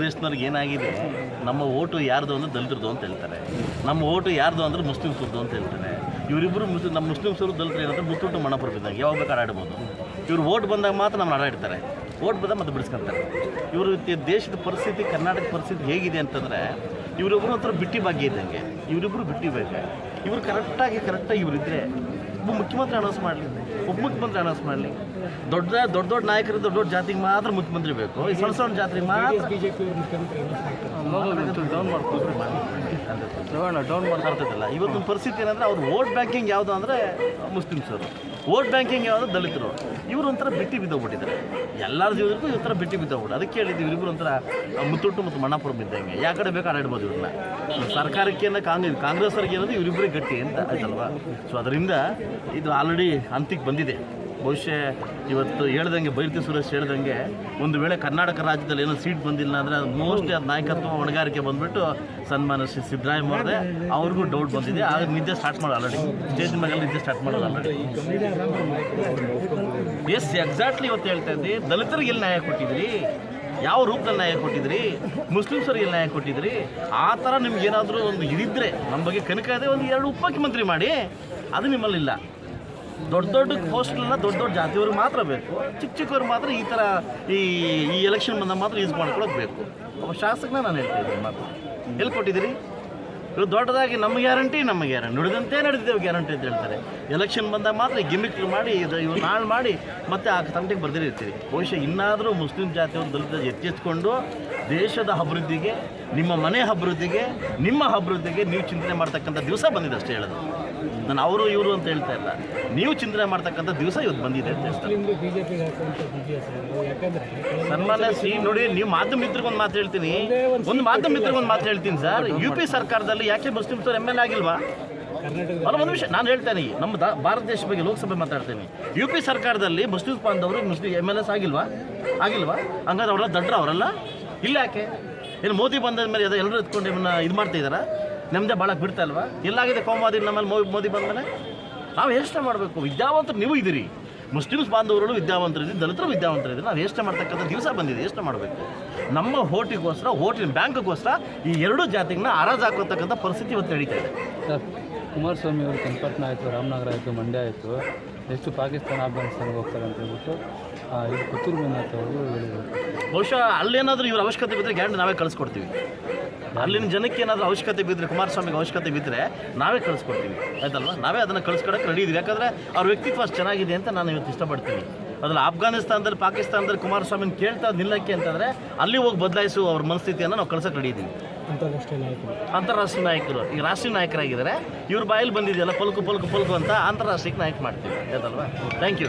ಕಾಂಗ್ರೆಸ್ನವ್ರಿಗೆ ಏನಾಗಿದೆ? ನಮ್ಮ ಓಟು ಯಾರ್ದು ಅಂದ್ರೆ ದಲಿತರದು ಅಂತ ಹೇಳ್ತಾರೆ. ನಮ್ಮ ಓಟು ಯಾರ್ದು ಅಂದ್ರೆ ಮುಸ್ಲಿಮ್ಸ್ರದ್ದು ಅಂತ ಹೇಳ್ತಾರೆ. ಇವರಿಬ್ಬರು ಮುಸ್ಲಿಂ ನಮ್ಮ ಮುಸ್ಲಿಮ್ಸರು ದಲಿತರು ಏನಂದ್ರೆ ಮುತ್ತುಟ್ಟು ಮಣಪುರ ಬಿದ್ದಾಗ ಯಾವಾಗ ಬೇಕಾದ್ರೆ ಆಡಬಹುದು ಇವ್ರು ಓಟ್ ಬಂದಾಗ ಮಾತ್ರ ನಮ್ಮ ಆಡಾಡ್ತಾರೆ ಓಟ್ ಬಂದಾಗ ಮತ್ತೆ ಬಿಡಿಸ್ಕೊಂತಾರೆ. ಇವರು ದೇಶದ ಪರಿಸ್ಥಿತಿ ಕರ್ನಾಟಕ ಪರಿಸ್ಥಿತಿ ಹೇಗಿದೆ ಅಂತಂದರೆ ಇವರಿಬ್ಬರು ಒಂಥರ ಬಿಟ್ಟಿ ಭಾಗ್ಯ ಇದ್ದಂಗೆ. ಇವರಿಬ್ಬರು ಬಿಟ್ಟಿ ಭಾಗ್ಯ. ಇವರು ಕರೆಕ್ಟಾಗಿ ಕರೆಕ್ಟಾಗಿ ಇವರಿದ್ದರೆ ಮುಖ್ಯಮಂತ್ರಿ ಅನೌನ್ಸ್ ಮಾಡಲಿ ಒಬ್ಬ ಮುಖ್ಯಮಂತ್ರಿ ಅನೌನ್ಸ್ ಮಾಡಲಿ. ದೊಡ್ಡ ದೊಡ್ಡ ದೊಡ್ಡ ನಾಯಕರು ದೊಡ್ಡ ದೊಡ್ಡ ಜಾತಿಗೆ ಮಾತ್ರ ಮುಖ್ಯಮಂತ್ರಿ ಬೇಕು. ಈ ಸಣ್ಣ ಸಣ್ಣ ಜಾತಿಗೆ ಮಾತ್ರ ಡೌನ್ ಡೌನ್ ಮಾಡ್ತಿಲ್ಲ ಇವತ್ತಿನ ಪರಿಸ್ಥಿತಿ ಏನಂದ್ರೆ ಅವ್ರು ವೋಟ್ ಬ್ಯಾಂಕಿಂಗ್ ಯಾವುದು ಅಂದರೆ ಮುಸ್ಲಿಮ್ಸರು ವೋಟ್ ಬ್ಯಾಂಕಿಂಗ್ ಯಾವುದು ದಲಿತರು. ಇವರು ಒಂಥರ ಬಿಟ್ಟಿ ಬಿದ್ದೋಗ್ಬಿಟ್ಟಿದ್ದಾರೆ. ಎಲ್ಲರ ಜೀವನಕ್ಕೂ ಈ ಥರ ಬಿಟ್ಟಿ ಬಿದ್ದೋಗ್ಬಿಟ್ಟು ಅದಕ್ಕೆ ಹೇಳಿದ್ವಿ ಇವ್ರಿಬ್ರು ಒಂಥರ ಮುತ್ತುಟ್ಟು ಮತ್ತು ಮಣ್ಣಾಪುರ ಬಿದ್ದಂಗೆ ಯಾವ ಕಡೆ ಬೇಕು ಆಡಾಡ್ಬೋದು ಇವ್ರನ್ನ. ಸರ್ಕಾರಕ್ಕೆ ಏನೋ ಕಾಂಗ್ರೆಸ್ ಕಾಂಗ್ರೆಸ್ ಅವ್ರಿಗೆ ಏನದು ಇವರಿಬ್ಬರೇ ಗಟ್ಟಿ ಅಂತ ಆಯ್ತಲ್ವಾ? ಸೊ ಅದರಿಂದ ಇದು ಆಲ್ರೆಡಿ ಅಂತಿಗೆ ಬಂದಿದೆ. ಬಹುಶಃ ಇವತ್ತು ಹೇಳ್ದಂಗೆ ಬೈರ್ತಿ ಸುರೇಶ್ ಹೇಳ್ದಂಗೆ ಒಂದು ವೇಳೆ ಕರ್ನಾಟಕ ರಾಜ್ಯದಲ್ಲಿ ಏನೋ ಸೀಟ್ ಬಂದಿಲ್ಲ ಅಂದರೆ ಅದು ಮೋಸ್ಟ್ಲಿ ಅದು ನಾಯಕತ್ವ ಹೊಣೆಗಾರಿಕೆ ಬಂದುಬಿಟ್ಟು ಸನ್ಮಾನ ಶ್ರೀ ಸಿದ್ದರಾಮಯ್ಯ ಅವ್ರದೇ ಅವ್ರಿಗೂ ಡೌಟ್ ಬಂದಿದೆ. ಆಗ ನಿದ್ದೆ ಸ್ಟಾರ್ಟ್ ಮಾಡೋದು ಆಲ್ರೆಡಿ ಸ್ಟೇಜ್ ಮೇಲೆ ನಿದ್ದೆ ಸ್ಟಾರ್ಟ್ ಮಾಡೋದು ಆಲ್ರೆಡಿ ಎಸ್ ಎಕ್ಸಾಕ್ಟ್ಲಿ ಇವತ್ತು ಹೇಳ್ತಾ ಇದ್ದೆ. ದಲಿತರಿಗೆ ಎಲ್ಲಿ ನ್ಯಾಯ ಕೊಟ್ಟಿದ್ರಿ? ಯಾವ ರೂಪದಲ್ಲಿ ನ್ಯಾಯ ಕೊಟ್ಟಿದ್ರಿ? ಮುಸ್ಲಿಮ್ಸರಿಗೆ ನ್ಯಾಯ ಕೊಟ್ಟಿದ್ರಿ? ಆ ಥರ ನಿಮ್ಗೆ ಏನಾದರೂ ಒಂದು ಇದಿದ್ರೆ ನಮ್ಮ ಬಗ್ಗೆ ಕನಕ ಇದೆ ಒಂದು ಎರಡು ಉಪಮುಖ್ಯಮಂತ್ರಿ ಮಾಡಿ, ಅದು ನಿಮ್ಮಲ್ಲಿಲ್ಲ. ದೊಡ್ಡ ದೊಡ್ಡ ಪೋಸ್ಟ್ನ ದೊಡ್ಡ ದೊಡ್ಡ ಜಾತಿಯವ್ರಿಗೆ ಮಾತ್ರ ಬೇಕು. ಚಿಕ್ಕ ಚಿಕ್ಕವ್ರಿಗೆ ಮಾತ್ರ ಈ ಥರ ಈ ಈ ಎಲೆಕ್ಷನ್ ಬಂದಾಗ ಮಾತ್ರ ಯೂಸ್ ಮಾಡ್ಕೊಳ್ಳೋದು ಬೇಕು. ಒಬ್ಬ ಶಾಸಕನ ನಾನು ಹೇಳ್ತಾ ಮಾತ್ರ. ಮಾತು ಎಲ್ಲಿ ಕೊಟ್ಟಿದ್ದೀರಿ? ಇವರು ದೊಡ್ಡದಾಗಿ ನಮ್ಮ ಗ್ಯಾರಂಟಿ ನಮ್ಮ ಗ್ಯಾರಂಟಿ ನುಡಿದಂತೆ ನಡೆದಿದ್ದೇವೆ ಗ್ಯಾರಂಟಿ ಅಂತ ಹೇಳ್ತಾರೆ. ಎಲೆಕ್ಷನ್ ಬಂದಾಗ ಮಾತ್ರ ಗಿಮಿಕ್ ಮಾಡಿ, ಇದು ಇವ್ರು ನಾಳೆ ಮಾಡಿ ಮತ್ತೆ ಆ ತಂಟೆಗೆ ಬರ್ದಿರಿರ್ತೀರಿ ಬಹುಶಃ ಇನ್ನಾದರೂ ಮುಸ್ಲಿಂ ಜಾತಿಯವರು ದಲಿತ ಎಚ್ಚೆತ್ಕೊಂಡು ದೇಶದ ಅಭಿವೃದ್ಧಿಗೆ, ನಿಮ್ಮ ಮನೆ ಅಭಿವೃದ್ಧಿಗೆ, ನಿಮ್ಮ ಅಭಿವೃದ್ಧಿಗೆ ನೀವು ಚಿಂತನೆ ಮಾಡ್ತಕ್ಕಂಥ ದಿವಸ ಬಂದಿದೆ ಅಷ್ಟೇ ಹೇಳೋದು. ನಾನು ಅವರು, ಇವರು ಅಂತ ಹೇಳ್ತಾ ಇಲ್ಲ. ನೀವು ಚಿಂತನೆ ಮಾಡ್ತಕ್ಕಂಥ ದಿವಸ ಇವತ್ತು ಬಂದಿದೆ ಅಂತ ಸನ್ಮಾನ್ಯ ಸಿ, ನೋಡಿ, ನೀವು ಮಾಧ್ಯಮ ಒಂದು ಮಾತು ಹೇಳ್ತೀನಿ. ಒಂದು ಮಾಧ್ಯಮ ಒಂದು ಮಾತು ಹೇಳ್ತೀನಿ ಸರ್. ಯು ಪಿ ಸರ್ಕಾರದಲ್ಲಿ ಯಾಕೆ ಮುಸ್ಲಿಮ್ಸ್ ಎಂ ಎಲ್ ಆಗಿಲ್ವಾ? ಅಲ್ಲ, ಒಂದು ವಿಷಯ ನಾನು ಹೇಳ್ತೇನೆ, ನಮ್ಮ ಭಾರತ ದೇಶ ಬಗ್ಗೆ ಲೋಕಸಭೆ ಮಾತಾಡ್ತೇನೆ. ಯು ಪಿ ಸರ್ಕಾರದಲ್ಲಿ ಮುಸ್ಲಿಂ ಬಾಂಧವರು ಮುಸ್ಲಿಂ ಎಂ ಎಲ್ ಎಸ್ ಆಗಿಲ್ವಾ? ಆಗಿಲ್ವಾ? ಹಂಗಾದ್ರೆ ಅವರೆಲ್ಲ ದಡ್ರ ಅವರೆಲ್ಲ? ಇಲ್ಲ ಯಾಕೆ? ಏನು ಮೋದಿ ಬಂದ ಮೇಲೆ ಅದು ಎಲ್ಲರೂ ಎತ್ಕೊಂಡು ಇವನ್ನ ಇದು ಮಾಡ್ತಾ ಇದ್ದಾರಾ? ನಮ್ಮದೇ ಭಾಳ ಬಿಡ್ತಾ ಇಲ್ವಾ? ಎಲ್ಲಾಗಿದೆ ಕೋಮಾದಿ ನಮ್ಮಲ್ಲಿ ಮೋ ಮೋದಿ ಬಂದ ಮೇಲೆ? ನಾವು ಯೋಚನೆ ಮಾಡಬೇಕು? ವಿದ್ಯಾವಂತರು ನೀವು ಇದ್ದೀರಿ. ಮುಸ್ಲಿಮ್ಸ್ ಬಾಂಧವರು ವಿದ್ಯಾವಂತರು ಇದ್ದೀರಿ, ದಲಿತರು ವಿದ್ಯಾವಂತರು ಇದ್ದೀರಿ. ನಾವು ಯೋಚನೆ ಮಾಡ್ತಕ್ಕಂಥ ದಿವಸ ಬಂದಿದೆ ಯೋಚನೆ ಮಾಡಬೇಕು? ನಮ್ಮ ಓಟಿಗೋಸ್ಕರ ಓಟಿನ ಬ್ಯಾಂಕ್ಗೋಸ್ಕರ ಈ ಎರಡು ಜಾತಿಗಳನ್ನ ಹರಾಜು ಹಾಕೋತಕ್ಕಂಥ ಪರಿಸ್ಥಿತಿ ಇವತ್ತು ನಡೀತಾ ಇದೆ. ಕುಮಾರಸ್ವಾಮಿ ಅವರು ಚನ್ನಪಟ್ಟಣ ಆಯಿತು, ರಾಮನಗರ ಆಯಿತು, ಮಂಡ್ಯ ಆಯಿತು, ನೆಕ್ಸ್ಟ್ ಪಾಕಿಸ್ತಾನ ಅಫ್ಘಾನಿಸ್ತಾನ್ಗೆ ಹೋಗ್ತಾರೆ ಅಂತ ಹೇಳ್ಬಿಟ್ಟು ಇದು ಪುತ್ತೂರು ಮಂಜುನಾಥ್ ಅವರು ಹೇಳಿದರು. ಬಹುಶಃ ಅಲ್ಲೇನಾದರೂ ಇವ್ರ ಅವಶ್ಯಕತೆ ಬಿದ್ದರೆ ಗ್ಯಾರಂಟಿ ನಾವೇ ಕಳಿಸ್ಕೊಡ್ತೀವಿ. ಅಲ್ಲಿನ ಜನಕ್ಕೆ ಏನಾದರೂ ಅವಶ್ಯಕತೆ ಬಿದ್ದರೆ ಕುಮಾರಸ್ವಾಮಿಗೆ ಅವಶ್ಯಕತೆ ಬಿದ್ದರೆ ನಾವೇ ಕಳಿಸ್ಕೊಡ್ತೀವಿ. ಆಯ್ತಲ್ವಾ? ನಾವೇ ಅದನ್ನು ಕಳಿಸ್ಕೊಡಕ್ಕೆ ರೆಡಿ ಇದೀವಿ. ಯಾಕಂದರೆ ಅವ್ರ ವ್ಯಕ್ತಿತ್ವ ಅಷ್ಟು ಚೆನ್ನಾಗಿದೆ ಅಂತ ನಾನು ಇವತ್ತು ಇಷ್ಟಪಡ್ತೀನಿ. ಅದ್ರಲ್ಲಿ ಅಫ್ಘಾನಿಸ್ತಾನದಲ್ಲಿ ಪಾಕಿಸ್ತಾನದಲ್ಲಿ ಕುಮಾರಸ್ವಾಮಿನ ಕೇಳ್ತಾ ನಿಲ್ಲಕ್ಕೆ ಅಂತಂದರೆ ಅಲ್ಲಿ ಹೋಗಿ ಬದಲಾಯಿಸುವ ಅವ್ರ ಮನಸ್ಥಿತಿಯನ್ನು ನಾವು ಕಳ್ಸೋಕೆ ರೆಡಿ ಇದ್ದೀವಿ ಅಂತಾರಾಷ್ಟ್ರೀಯ ನಾಯಕರು. ಅಂತಾರಾಷ್ಟ್ರೀಯ ನಾಯಕರು. ಈಗ ರಾಷ್ಟ್ರೀಯ ನಾಯಕರಾಗಿದ್ದಾರೆ. ಇವ್ರ ಬಾಯಲ್ಲಿ ಬಂದಿದೆಯಲ್ಲ ಪಲ್ಕು ಪಲ್ಕು ಪಲ್ಕು ಅಂತ ಅಂತಾರಾಷ್ಟ್ರೀಯ ನಾಯಕ ಮಾಡ್ತೀವಿ. ಆಯ್ತಲ್ವಾ? Thank you